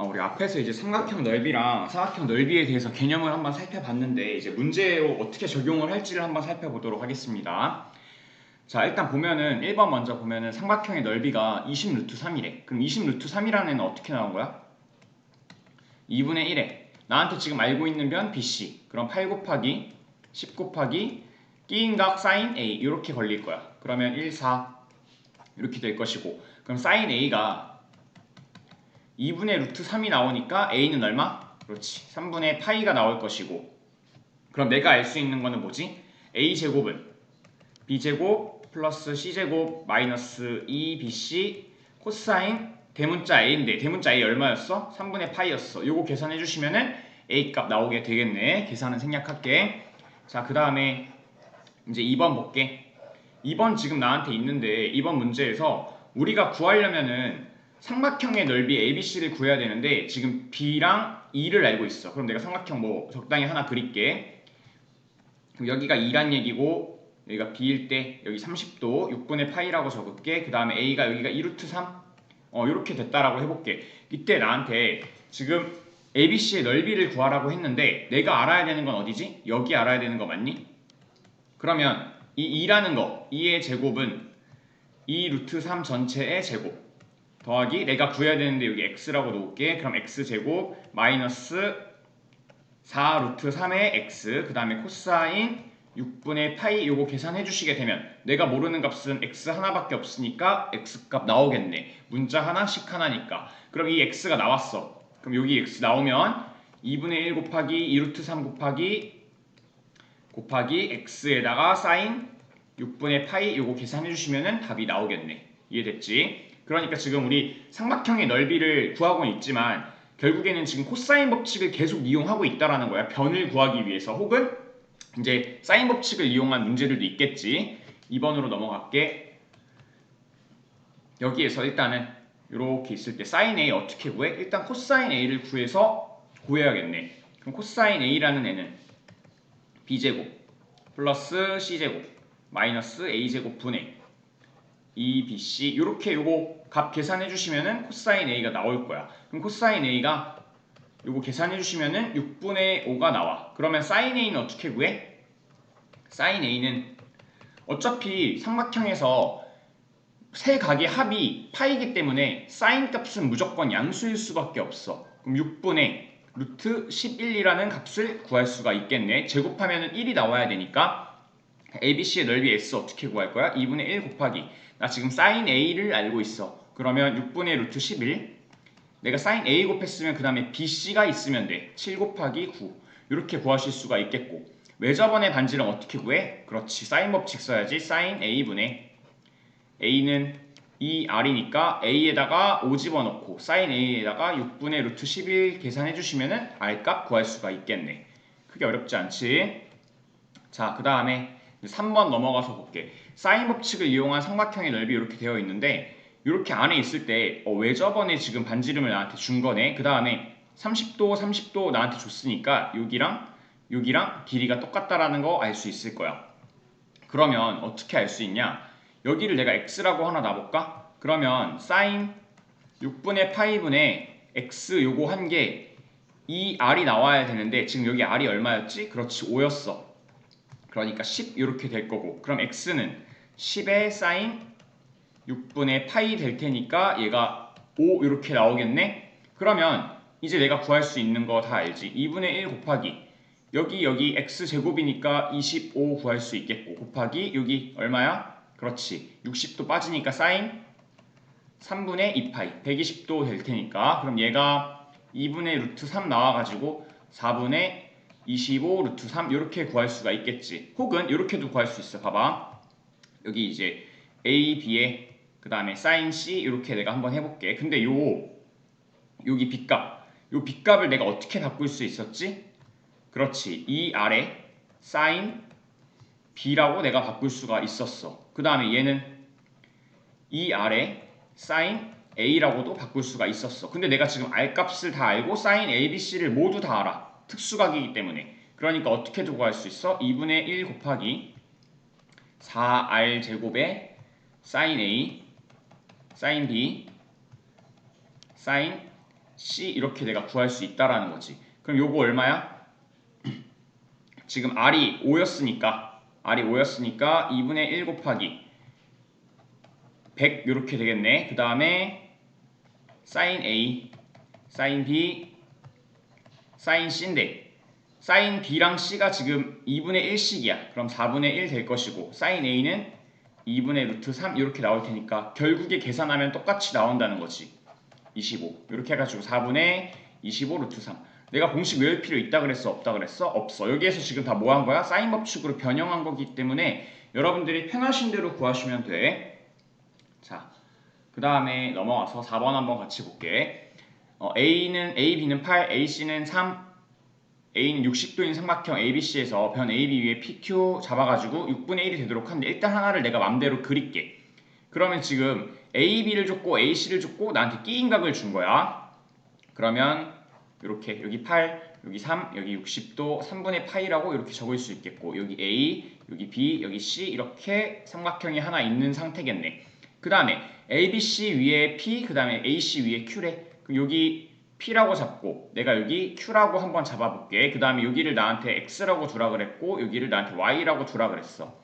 어, 우리 앞에서 이제 삼각형 넓이랑 사각형 넓이에 대해서 개념을 한번 살펴봤는데 이제 문제로 어떻게 적용을 할지를 한번 살펴보도록 하겠습니다. 자 일단 보면은 1번 먼저 보면은 삼각형의 넓이가 20 루트 3이래. 그럼 20 루트 3이라는 애는 어떻게 나온 거야? 2분의 1에 나한테 지금 알고 있는 변 BC 그럼 8 곱하기 10 곱하기 끼인 각 사인 A 이렇게 걸릴 거야. 그러면 1, 4 이렇게 될 것이고 그럼 사인 A가 2분의 루트 3이 나오니까 A는 얼마? 그렇지 3분의 파이가 나올 것이고 그럼 내가 알 수 있는 거는 뭐지? A 제곱은 B 제곱 플러스 C 제곱 마이너스 2BC 코사인 대문자 A인데 대문자 A 얼마였어? 3분의 파이였어 요거 계산해 주시면은 A 값 나오게 되겠네 계산은 생략할게 자 그 다음에 이제 2번 볼게 2번 지금 나한테 있는데 2번 문제에서 우리가 구하려면은 삼각형의 넓이 ABC를 구해야 되는데 지금 B랑 E를 알고 있어. 그럼 내가 삼각형 뭐 적당히 하나 그릴게. 그럼 여기가 2란 얘기고 여기가 B일 때 여기 30도 6분의 파이라고 적을게. 그 다음에 A가 여기가 2루트 3. 어 이렇게 됐다라고 해볼게. 이때 나한테 지금 ABC의 넓이를 구하라고 했는데 내가 알아야 되는 건 어디지? 여기 알아야 되는 거 맞니? 그러면 이 2라는 거 2의 제곱은 2 루트 3 전체의 제곱 더하기 내가 구해야 되는데 여기 x라고 놓을게. 그럼 x제곱 마이너스 4 루트 3의 x 그 다음에 코사인 6분의 파이 요거 계산해 주시게 되면 내가 모르는 값은 x 하나밖에 없으니까 x 값 나오겠네. 문자 하나 식 하나니까. 그럼 이 x가 나왔어. 그럼 여기 x 나오면 2분의 1 곱하기 2 루트 3 곱하기 곱하기 x에다가 사인 6분의 파이 요거 계산해 주시면은 답이 나오겠네. 이해됐지? 그러니까 지금 우리 삼각형의 넓이를 구하고 있지만 결국에는 지금 코사인 법칙을 계속 이용하고 있다라는 거야. 변을 구하기 위해서 혹은 이제 사인 법칙을 이용한 문제들도 있겠지. 2번으로 넘어갈게. 여기에서 일단은 이렇게 있을 때 사인 A 어떻게 구해? 일단 코사인 A를 구해서 구해야겠네. 그럼 코사인 A라는 애는 B제곱 플러스 C제곱 마이너스 A제곱 분의 2BC 이렇게 요거 값 계산해 주시면은 코사인 A가 나올 거야. 그럼 코사인 A가 요거 계산해 주시면은 6분의 5가 나와. 그러면 사인 A는 어떻게 구해? 사인 A는 어차피 삼각형에서 세 각의 합이 파이기 때문에 사인 값은 무조건 양수일 수밖에 없어. 그럼 6분의 루트 11이라는 값을 구할 수가 있겠네. 제곱하면은 1이 나와야 되니까 ABC의 넓이 S 어떻게 구할 거야? 2분의 1 곱하기 나 지금 사인 A를 알고 있어. 그러면 6분의 루트 11 내가 사인 A 곱했으면 그 다음에 BC가 있으면 돼. 7 곱하기 9 이렇게 구하실 수가 있겠고 외접원의 반지름 어떻게 구해? 그렇지 사인 법칙 써야지 사인 A분의 A는 2R이니까 A에다가 5 집어넣고 사인 A에다가 6분의 루트 11 계산해 주시면은 R값 구할 수가 있겠네. 크게 어렵지 않지? 자, 그 다음에 3번 넘어가서 볼게. 사인 법칙을 이용한 삼각형의 넓이 이렇게 되어 있는데 이렇게 안에 있을 때 어, 왜 저번에 지금 반지름을 나한테 준 거네. 그 다음에 30도, 30도 나한테 줬으니까 여기랑 여기랑 길이가 똑같다라는 거 알 수 있을 거야. 그러면 어떻게 알 수 있냐? 여기를 내가 x라고 하나 놔볼까? 그러면 사인 6분의 파이분의 x 요거 한게이 r이 나와야 되는데 지금 여기 r이 얼마였지? 그렇지 5였어. 그러니까 10 이렇게 될 거고 그럼 x는 10의 사인 6분의 파이 될 테니까 얘가 5 이렇게 나오겠네 그러면 이제 내가 구할 수 있는 거 다 알지 2분의 1 곱하기 여기 여기 x제곱이니까 25 구할 수 있겠고 곱하기 여기 얼마야? 그렇지 60도 빠지니까 사인 3분의 2파이 120도 될 테니까 그럼 얘가 2분의 루트 3 나와가지고 4분의 25 루트 3 이렇게 구할 수가 있겠지. 혹은 이렇게도 구할 수 있어. 봐봐. 여기 이제 A, B에 그 다음에 sin C 이렇게 내가 한번 해볼게. 근데 요 여기 B값 요 B값을 내가 어떻게 바꿀 수 있었지? 그렇지. 이 아래 sin B라고 내가 바꿀 수가 있었어. 그 다음에 얘는 이 아래 sin A라고도 바꿀 수가 있었어. 근데 내가 지금 R 값을 다 알고 sin A, B, C를 모두 다 알아. 특수각이기 때문에 그러니까 어떻게 두고 할수 있어? 2분의 1 곱하기 4r 제곱에 sin a, sin b, sin C 이렇게 내가 구할 수 있다라는 거지. 그럼 요거 얼마야? 지금 R이 5였으니까 R이 5였으니까 2분의 1 곱하기 100 이렇게 되겠네. 그 다음에 sin A, sin B, sin C인데 sin B랑 C가 지금 2분의 1씩이야. 그럼 4분의 1 될 것이고 sin A는 2분의 루트 3 이렇게 나올 테니까 결국에 계산하면 똑같이 나온다는 거지. 25 이렇게 해가지고 4분의 25 루트 3 내가 공식 외울 필요 있다 그랬어 없다 그랬어? 없어. 여기에서 지금 다 뭐 한 거야? 사인 법칙으로 변형한 거기 때문에 여러분들이 편하신 대로 구하시면 돼자그 다음에 넘어와서 4번 한번 같이 볼게. 어, A는 A, B는 8, AC는 3 A는 60도인 삼각형 ABC에서 변 AB 위에 PQ 잡아가지고 6분의 1이 되도록 하는데 일단 하나를 내가 맘대로 그릴게 그러면 지금 AB를 줬고 AC를 줬고 나한테 끼인각을 준 거야. 그러면 이렇게 여기 8, 여기 3, 여기 60도 3분의 파이라고 이렇게 적을 수 있겠고 여기 A, 여기 B, 여기 C 이렇게 삼각형이 하나 있는 상태겠네. 그 다음에 ABC 위에 P, 그 다음에 AC 위에 Q래. 그럼 여기 P라고 잡고 내가 여기 Q라고 한번 잡아볼게. 그 다음에 여기를 나한테 X라고 두라 그랬고 여기를 나한테 Y라고 두라 그랬어.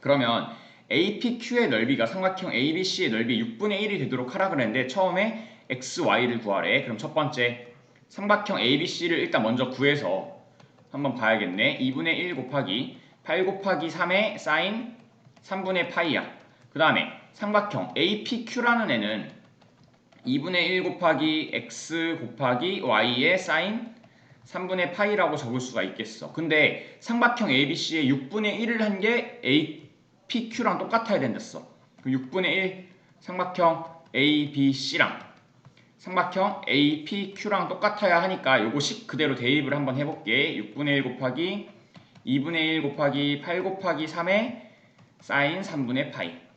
그러면 APQ의 넓이가 삼각형 ABC의 넓이 6분의 1이 되도록 하라 그랬는데 처음에 XY를 구하래. 그럼 첫 번째 삼각형 ABC를 일단 먼저 구해서 한번 봐야겠네. 2분의 1 곱하기 8 곱하기 3의 사인 3분의 파이야. 그 다음에 삼각형 APQ라는 애는 2분의 1 곱하기 x 곱하기 y의 사인 3분의 파이라고 적을 수가 있겠어. 근데 삼각형 ABC의 6분의 1을 한 게 APQ랑 똑같아야 된댔어. 6분의 1 삼각형 ABC랑 삼각형 APQ랑 똑같아야 하니까 요거식 그대로 대입을 한번 해볼게. 6분의 1 곱하기 2분의 1 곱하기 8 곱하기 3의 사인 3분의 파이.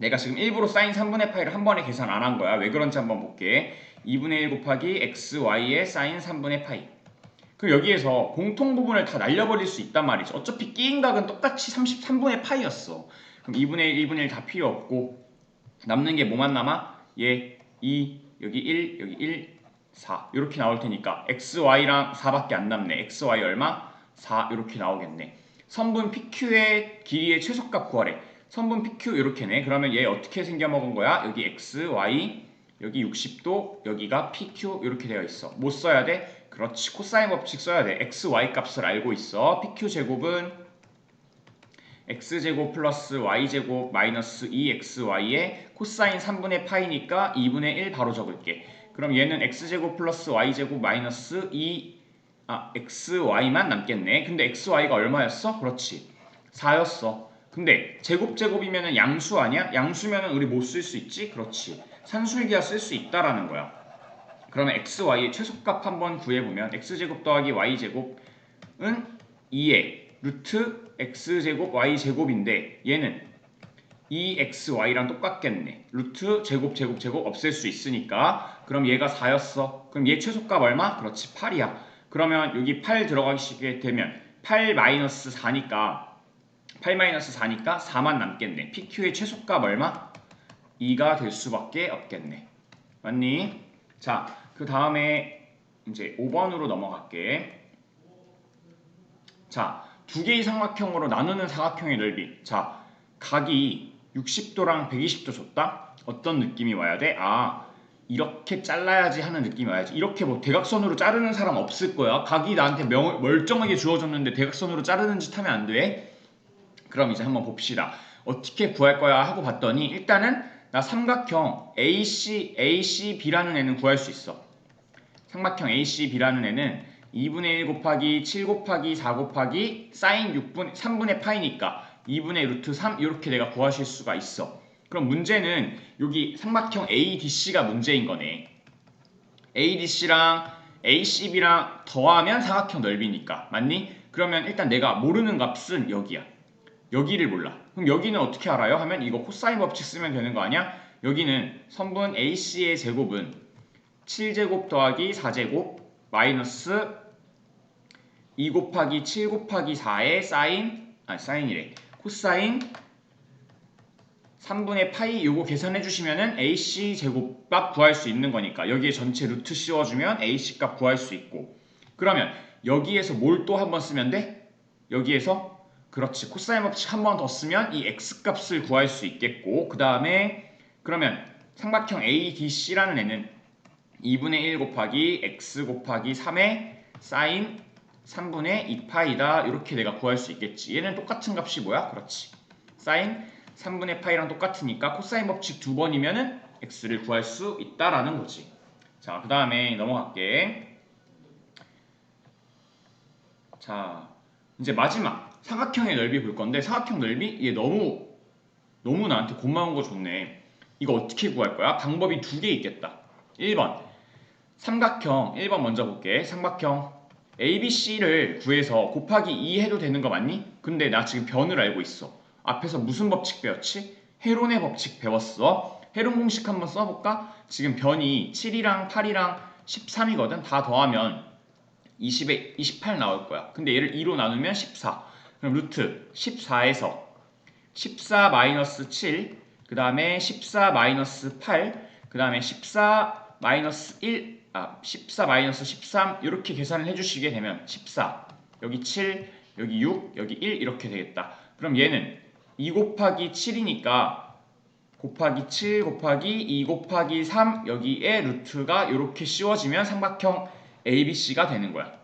내가 지금 일부러 사인 3분의 파이를 한 번에 계산 안 한 거야. 왜 그런지 한번 볼게. 2분의 1 곱하기 x, y의 사인 3분의 파이. 그럼 여기에서 공통 부분을 다 날려버릴 수 있단 말이죠. 어차피 끼인 각은 똑같이 33분의 파이였어. 그럼 2분의 1, 2분의 1 다 필요 없고 남는 게 뭐만 남아? 얘 2, 여기 1, 여기 1, 4 이렇게 나올 테니까 x, y랑 4밖에 안 남네. x, y 얼마? 4 이렇게 나오겠네. 선분 PQ의 길이의 최소값 구하래. 선분 PQ 이렇게네. 그러면 얘 어떻게 생겨 먹은 거야? 여기 x, y, 여기 60도, 여기가 PQ 이렇게 되어 있어. 뭐 써야 돼? 그렇지. 코사인 법칙 써야 돼. x, y 값을 알고 있어. PQ 제곱은 x제곱 플러스 y제곱 마이너스 2xy의 코사인 3분의 파이니까 2분의 1 바로 적을게. 그럼 얘는 x제곱 플러스 y제곱 마이너스 2 아, xy만 남겠네. 근데 xy가 얼마였어? 그렇지. 4였어. 근데 제곱 제곱이면은 양수 아니야? 양수면은 우리 못 쓸 수 있지? 그렇지. 산술기가 쓸 수 있다라는 거야. 그러면 x, y의 최소값 한번 구해보면 x제곱 더하기 y제곱은 2의 루트 x제곱 y제곱인데 얘는 2xy랑 똑같겠네. 루트 제곱 제곱 제곱 없앨 수 있으니까 그럼 얘가 4였어. 그럼 얘 최소값 얼마? 그렇지 8이야. 그러면 여기 8 들어가시게 되면 8 마이너스 4니까 8 마이너스 4니까 4만 남겠네. PQ의 최소값 얼마? 2가 될 수밖에 없겠네. 맞니? 자, 그 다음에 이제 5번으로 넘어갈게. 자, 두 개의 삼각형으로 나누는 사각형의 넓이. 자, 각이 60도랑 120도 줬다? 어떤 느낌이 와야 돼? 아, 이렇게 잘라야지 하는 느낌이 와야지. 이렇게 뭐 대각선으로 자르는 사람 없을 거야. 각이 나한테 명, 멀쩡하게 주어졌는데 대각선으로 자르는 짓 하면 안 돼. 그럼 이제 한번 봅시다. 어떻게 구할 거야 하고 봤더니 일단은 나 삼각형 AC, ACB라는 애는 구할 수 있어. 삼각형 ACB라는 애는 2분의 1 곱하기 7 곱하기 4 곱하기 사인 6분 3분의 파이니까 2분의 루트 3 이렇게 내가 구하실 수가 있어. 그럼 문제는 여기 삼각형 ADC가 문제인 거네. ADC랑 ACB랑 더하면 삼각형 넓이니까 맞니? 그러면 일단 내가 모르는 값은 여기야. 여기를 몰라. 그럼 여기는 어떻게 알아요? 하면 이거 코사인 법칙 쓰면 되는 거 아니야? 여기는 선분 AC의 제곱은 7제곱 더하기 4제곱 마이너스 2 곱하기 7 곱하기 4의 사인 아 사인이래 코사인 3분의 파이 요거 계산해 주시면은 AC 제곱값 구할 수 있는 거니까 여기에 전체 루트 씌워주면 AC 값 구할 수 있고 그러면 여기에서 뭘 또 한번 쓰면 돼? 여기에서 그렇지. 코사인 법칙 한 번 더 쓰면 이 x 값을 구할 수 있겠고 그 다음에 그러면 삼각형 ADC라는 애는 2분의 1 곱하기 x 곱하기 3의 사인 3분의 2파이다. 이렇게 내가 구할 수 있겠지. 얘는 똑같은 값이 뭐야? 그렇지. 사인 3분의 파이랑 똑같으니까 코사인 법칙 두 번이면은 x를 구할 수 있다라는 거지. 자 그 다음에 넘어갈게. 자 이제 마지막 사각형의 넓이 볼 건데 사각형 넓이? 얘 너무 너무 나한테 고마운 거 좋네. 이거 어떻게 구할 거야? 방법이 두 개 있겠다. 1번. 삼각형. 1번 먼저 볼게. 삼각형. ABC를 구해서 곱하기 2 해도 되는 거 맞니? 근데 나 지금 변을 알고 있어. 앞에서 무슨 법칙 배웠지? 헤론의 법칙 배웠어. 헤론 공식 한번 써볼까? 지금 변이 7이랑 8이랑 13이거든. 다 더하면 20에 28 나올 거야. 근데 얘를 2로 나누면 14 그럼 루트 14에서 14 마이너스 7, 그 다음에 14 마이너스 8, 그 다음에 14 마이너스 1, 아, 14 마이너스 13 이렇게 계산을 해주시게 되면 14, 여기 7, 여기 6, 여기 1 이렇게 되겠다. 그럼 얘는 2 곱하기 7이니까 곱하기 7 곱하기 2 곱하기 3 여기에 루트가 이렇게 씌워지면 삼각형 ABC가 되는 거야.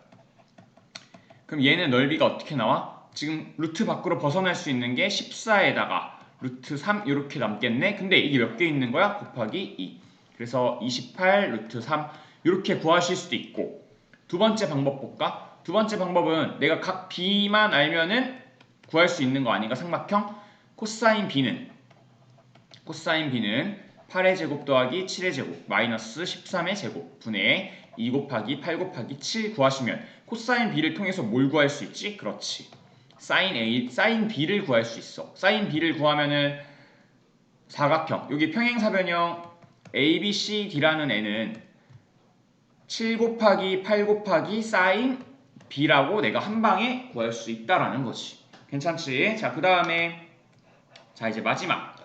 그럼 얘는 넓이가 어떻게 나와? 지금 루트 밖으로 벗어날 수 있는 게 14에다가 루트 3 이렇게 남겠네. 근데 이게 몇 개 있는 거야? 곱하기 2. 그래서 28 루트 3 이렇게 구하실 수도 있고 두 번째 방법 볼까? 두 번째 방법은 내가 각 b만 알면은 구할 수 있는 거 아닌가? 삼각형 코사인 b는 코사인 b는 8의 제곱 더하기 7의 제곱 마이너스 13의 제곱 분의 2 곱하기 8 곱하기 7 구하시면 코사인 b를 통해서 뭘 구할 수 있지? 그렇지. 사인 A, 사인 B를 구할 수 있어. 사인 B를 구하면은 사각형, 여기 평행사변형 ABCD라는 애는 7 곱하기 8 곱하기 사인 B라고 내가 한 방에 구할 수 있다라는 거지. 괜찮지? 자, 그 다음에 자 이제 마지막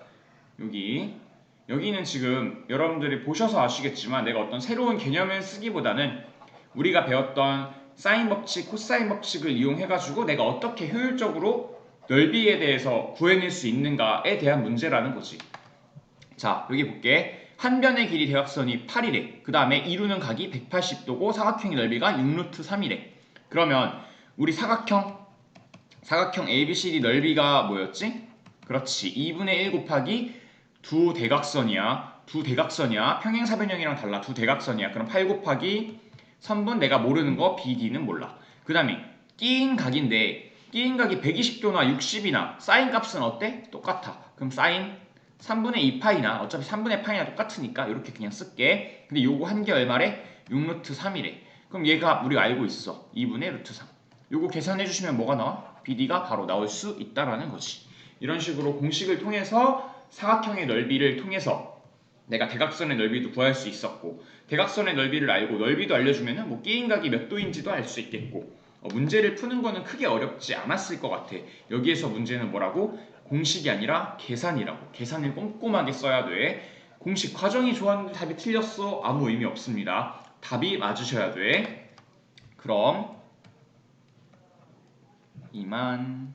여기 여기는 지금 여러분들이 보셔서 아시겠지만 내가 어떤 새로운 개념을 쓰기보다는 우리가 배웠던 사인 법칙, 코사인 법칙을 이용해가지고 내가 어떻게 효율적으로 넓이에 대해서 구해낼 수 있는가에 대한 문제라는 거지. 자, 여기 볼게. 한 변의 길이 대각선이 8이래. 그 다음에 이루는 각이 180도고 사각형의 넓이가 6루트 3이래. 그러면 우리 사각형, 사각형 ABCD 넓이가 뭐였지? 그렇지. 2분의 1 곱하기 두 대각선이야. 두 대각선이야. 평행사변형이랑 달라. 두 대각선이야. 그럼 8 곱하기 선분 내가 모르는 거 BD는 몰라. 그 다음에 끼인 각인데 끼인 각이 120도나 60이나 사인 값은 어때? 똑같아. 그럼 사인 3분의 2파이나 어차피 3분의 파이나 똑같으니까 이렇게 그냥 쓸게. 근데 요거 한 개 얼마래? 6루트 3이래. 그럼 얘가 우리가 알고 있어. 2분의 루트 3. 요거 계산해 주시면 뭐가 나와? BD가 바로 나올 수 있다라는 거지. 이런 식으로 공식을 통해서 사각형의 넓이를 통해서 내가 대각선의 넓이도 구할 수 있었고 대각선의 넓이를 알고 넓이도 알려주면은 뭐 끼인각이 몇 도인지도 알 수 있겠고 어, 문제를 푸는 거는 크게 어렵지 않았을 것 같아. 여기에서 문제는 뭐라고? 공식이 아니라 계산이라고. 계산을 꼼꼼하게 써야 돼. 공식 과정이 좋았는데 답이 틀렸어. 아무 의미 없습니다. 답이 맞으셔야 돼. 그럼 이만